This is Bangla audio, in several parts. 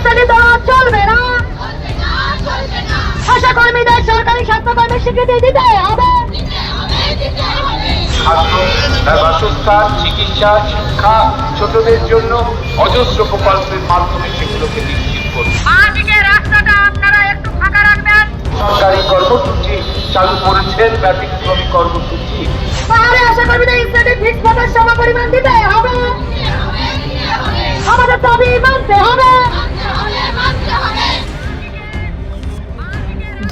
ইত্যাদি দেওয়া চলবে না। আশা কর্মীদের সরকারি স্বাস্থ্যকর্মীর স্বীকৃতি দিতে হবে। বাসস্থান চিকিৎসা শিক্ষা ছোটদের জন্য অজস্র প্রকল্পের মাধ্যমে সেগুলোকে নিশ্চিত করবে। আজকে রাস্তাটা আপনারা একটু ফাঁকা রাখবেন। সরকারি কর্মসূচি চালু করেছেন ব্যতিক্রমী কর্মসূচি। তাহলে আশা কর্মীদের ইত্যাদি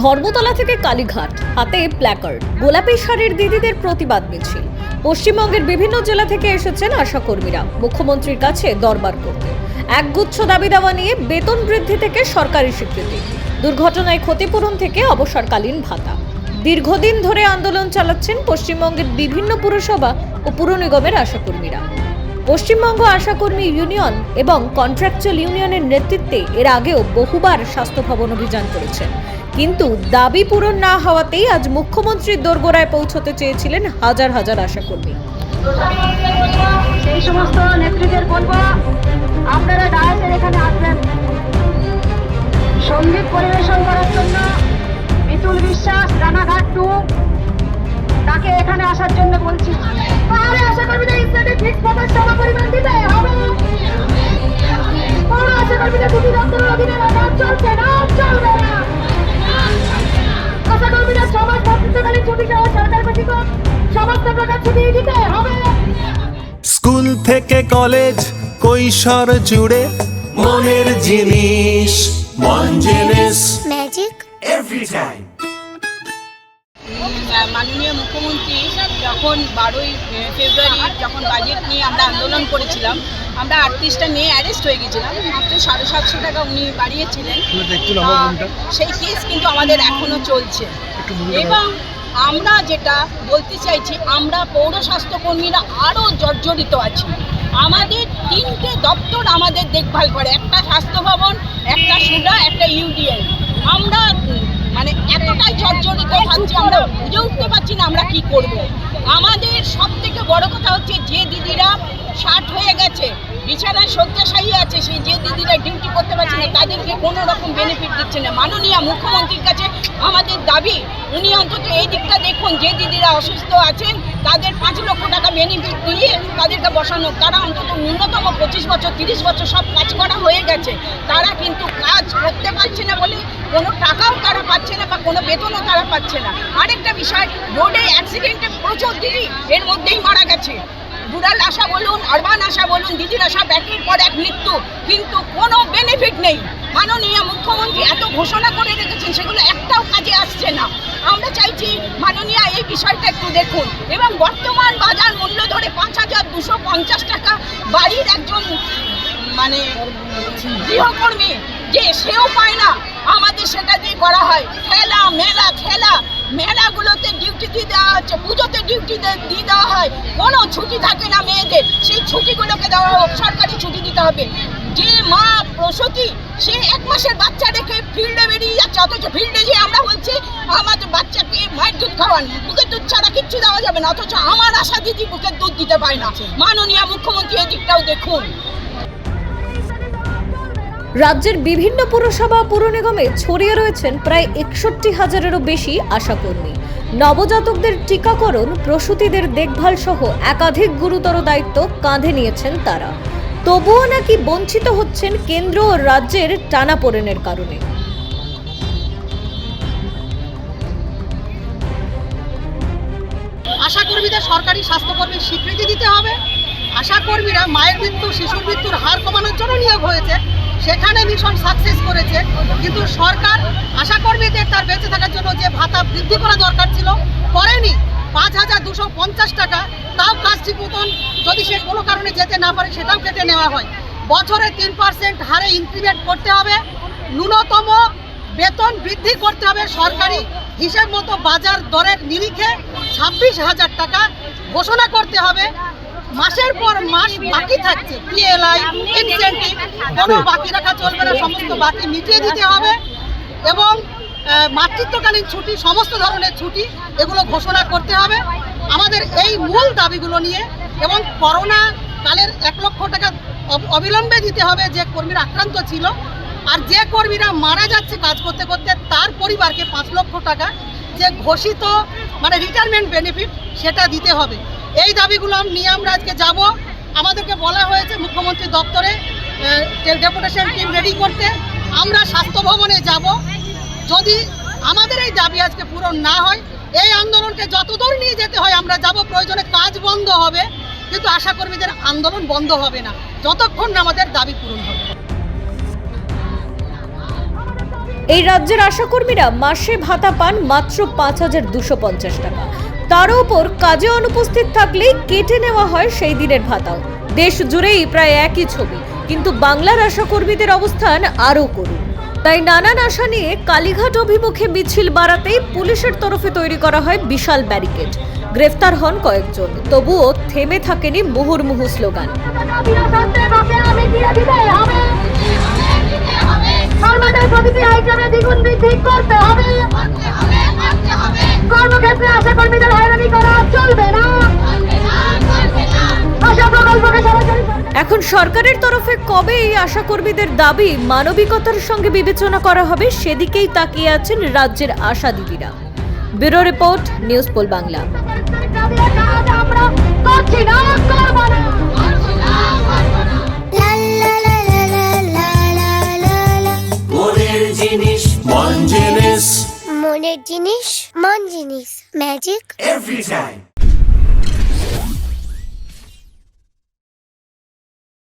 ধর্মতলা থেকে কালীঘাট, হাতে প্ল্যাকার্ড গোলাপি শাড়ির দিদিদের প্রতিবাদ মিছিল। পশ্চিমবঙ্গের বিভিন্ন জেলা থেকে এসেছেন আশাকর্মীরা, মুখ্যমন্ত্রীর কাছে দরবার করতে। একগুচ্ছ দাবি দাওয়া নিয়ে বেতন বৃদ্ধি থেকে সরকারি স্বীকৃতি। দুর্ঘটনায় ক্ষতিপূরণ থেকে অবসরকালীন ভাতা। দীর্ঘদিন ধরে আন্দোলন চালাচ্ছেন পশ্চিমবঙ্গের বিভিন্ন পুরসভা ও পুর নিগমের আশাকর্মীরা। পশ্চিমবঙ্গ আশাকর্মী ইউনিয়ন এবং কন্ট্রাকচুয়াল ইউনিয়নের নেতৃত্বে এর আগেও বহুবার স্বাস্থ্য ভবন অভিযান করেছেন। কিন্তু দাবি পূরণ না হওয়াতেই আজ মুখ্যমন্ত্রীর দোরগোড়ায় পৌঁছতে চেয়েছিলেন হাজার হাজার আশাকর্মী। সেই সমস্ত নেতৃত্বের আপনারা ডায়াসের এখানে আসবেন। ভাতৃত্বকালীন সরকার ব্যতীত সমস্ত প্রকার ছুটি দিতে হবে। স্কুল থেকে কলেজ কৈশোর জুড়ে মনের জিনিস মন জিনিস। ম্যাজিক এভরি টাইম মাননীয় মুখ্যমন্ত্রী যখন বারোই ফেব্রুয়ারি যখন বাজেট নিয়ে আমরা আন্দোলন করেছিলাম আমরা আটত্রিশটা মেয়ে অ্যারেস্ট হয়ে গেছিলাম মাত্র সাড়ে সাতশো টাকা উনি বাড়িয়েছিলেন। সেই কেস কিন্তু আমাদের এখনও চলছে। এবং আমরা যেটা বলতে চাইছি আমরা পৌর স্বাস্থ্যকর্মীরা আরও জর্জরিত আছি। আমাদের তিনটে দপ্তর আমাদের দেখভাল করে একটা স্বাস্থ্য ভবন একটা সুরা একটা ইউডিএল আমরা মানে এতটাই জর্জরিত থাকছি আমরা বুঝে উঠতে পারছি না আমরা কি করব। আমাদের সব থেকে বড় কথা হচ্ছে যে দিদিরা ষাট হয়ে গেছে বিছানায় শয্যাশায়ী আছে সেই যে দিদিরা ডিউটি করতে পারছে না তাদেরকে কোনো রকম বেনিফিট দিচ্ছে না। মাননীয় মুখ্যমন্ত্রীর কাছে আমাদের দাবি উনি অন্তত এই দিকটা দেখুন যে দিদিরা অসুস্থ আছেন তাদের পাঁচ লক্ষ টাকা বেনিফিট দিয়ে তাদেরকে বসানো তারা অন্তত ন্যূনতম পঁচিশ বছর তিরিশ বছর সব কাজ করা হয়ে গেছে। তারা কিন্তু কাজ করতে পারছে না বলে কোনো টাকাও তারা পাচ্ছে না বা কোনো বেতনও তারা পাচ্ছে না। আরেকটা বিষয় রোডে অ্যাক্সিডেন্টে প্রচুর দিদি, এর মধ্যেই মারা গেছে। রুরাল আশা বলুন, আরবান আশা বলুন, দিদির আশা ব্যাকের পর এক মৃত্যু, কিন্তু কোনো বেনিফিট নেই। মাননীয় মুখ্যমন্ত্রী এত ঘোষণা করে রেখেছেন, সেগুলো একটাও কাজে আসছে না। আমরা চাইছি মাননীয় এই বিষয়টা একটু দেখুন। এবং বর্তমান বাজার মূল্য ধরে পাঁচ হাজার দুশো পঞ্চাশ টাকা, বাড়ির একজন মানে গৃহকর্মী, যে সেও পায় না, আমাদের সেটা দিয়ে করা হয়। খেলা, মেলা, খেলা, মেলাগুলোতে ডিউটি ডিউটি দিয়ে দেওয়া হয়। কোনো ছুটি থাকে না মেয়েদের। সেই ছুটিগুলোকে দেওয়া হোক, সরকারি ছুটি দিতে হবে। যে মা প্রসূতি, সে এক মাসের বাচ্চা রেখে ফিল্ডে বেরিয়ে যাচ্ছে, অথচ ফিল্ডে যে আমরা বলছি, আমাদের বাচ্চাকে মায়ের দুধ খাওয়ান। বুকের দুধ ছাড়া কিচ্ছু দেওয়া যাবে না, অথচ আমার আশা দিদি বুকের দুধ দিতে পারে না। মাননীয় মুখ্যমন্ত্রী এদিকটাও দেখুন। রাজ্যের বিভিন্ন পুরসভা, পুর নিগমে ছড়িয়ে রয়েছেন প্রায় একষট্টি হাজারেরও বেশি আশাকর্মী। নবজাতকদের টিকাকরণ, প্রসূতিদের দেখভাল সহ একাধিক গুরুতর দায়িত্ব কাঁধে নিয়েছেন তারা। তবুও নাকি বঞ্চিত হচ্ছেন কেন্দ্র ও রাজ্যের টানাপোড়েনের কারণে। আশা আশাকর্মীদের সরকারি স্বাস্থ্যকর্মীর স্বীকৃতি দিতে হবে। আশাকর্মীরা মায়ের মৃত্যু, শিশুর মৃত্যুর হার কমানোর জন্য নিয়োগ হয়েছে। সেখানে মিশন সাকসেস করেছে। কিন্তু সরকার আশাকর্মীদের তার বেঁচে থাকার জন্য যে ভাতা বৃদ্ধি করা দরকার ছিল, করেনি। পাঁচ হাজার দুশো পঞ্চাশ টাকা। তাও কাজ ঠিক মতন যদি সে কোনো কারণে যেতে না পারে, সেটাও কেটে নেওয়া হয়। বছরে তিন পার্সেন্ট হারে ইনক্রিমেন্ট করতে হবে। ন্যূনতম বেতন বৃদ্ধি করতে হবে সরকারি হিসেব মতো বাজার দরের নিরিখে ছাব্বিশ হাজার টাকা ঘোষণা করতে হবে। মাসের পর মাস বাকি থাকছে। পিএলআই ইনসেন্টিভ কোনো বাকি রাখা চলবে না সমস্ত বাকি মিটিয়ে দিতে হবে। এবং মাতৃত্বকালীন ছুটি সমস্ত ধরনের ছুটি এগুলো ঘোষণা করতে হবে। আমাদের এই মূল দাবিগুলো নিয়ে এবং করোনা কালের এক লক্ষ টাকা অব- অবিলম্বে দিতে হবে যে কর্মীরা আক্রান্ত ছিল। আর যে কর্মীরা মারা যাচ্ছে কাজ করতে করতে তার পরিবারকে পাঁচ লক্ষ টাকা যে ঘোষিত মানে রিটায়ারমেন্ট বেনিফিট সেটা দিতে হবে। এই দাবিগুলো নিয়ে আমরা আজকে যাব। আমাদেরকে বলা হয়েছে মুখ্যমন্ত্রী দপ্তরে ডেপুটেশন টিম রেডি করতে। আমরা স্বাস্থ্য ভবনে যাব। যদি আমাদের এই দাবি আজকে পূরণ না হয়, এই আন্দোলনকে যতদূর নিয়ে যেতে হয়, আমরা যাব। প্রয়োজনে কাজ বন্ধ হবে, কিন্তু আশাকর্মীদের আন্দোলন বন্ধ হবে না। যতক্ষণ আমাদের দাবি পূরণ হবে। এই রাজ্যের আশাকর্মীরা মাসে ভাতা পান মাত্র পাঁচ হাজার দুশো পঞ্চাশ টাকা। তার উপর কাজে অনুপস্থিত থাকলেই কেটে নেওয়া হয় সেই দিনের ভাতাও দেশ জুড়েই প্রায় একই ছবি, কিন্তু বাংলার আশাকর্মীদের অবস্থান আরও করুন। তাই নানান আশা নিয়ে কালীঘাট অভিমুখে মিছিল বাড়াতেই পুলিশের তরফে তৈরি করা হয় বিশাল ব্যারিকেড। গ্রেফতার হন কয়েকজন, তবুও থেমে থাকেনি মুহুর্মুহু স্লোগান। কর্মদের আইটেমে দ্বিগুণ বৃদ্ধি করতে হবে। কর্মক্ষেত্রে আশা কর্মীদের হয়রানি করা চলবে না। আশা প্রকল্পকে সরাসরি এখন সরকারের তরফে কবে এই আশাকর্মীদের দাবি মানবিকতার সঙ্গে বিবেচনা করা হবে সেদিকেই তাকিয়ে আছেন রাজ্যের আশা দিদিরা। Bureau report news pole Bangla. জিনিস মন জিনিস ম্যাজিক এভরি টাইম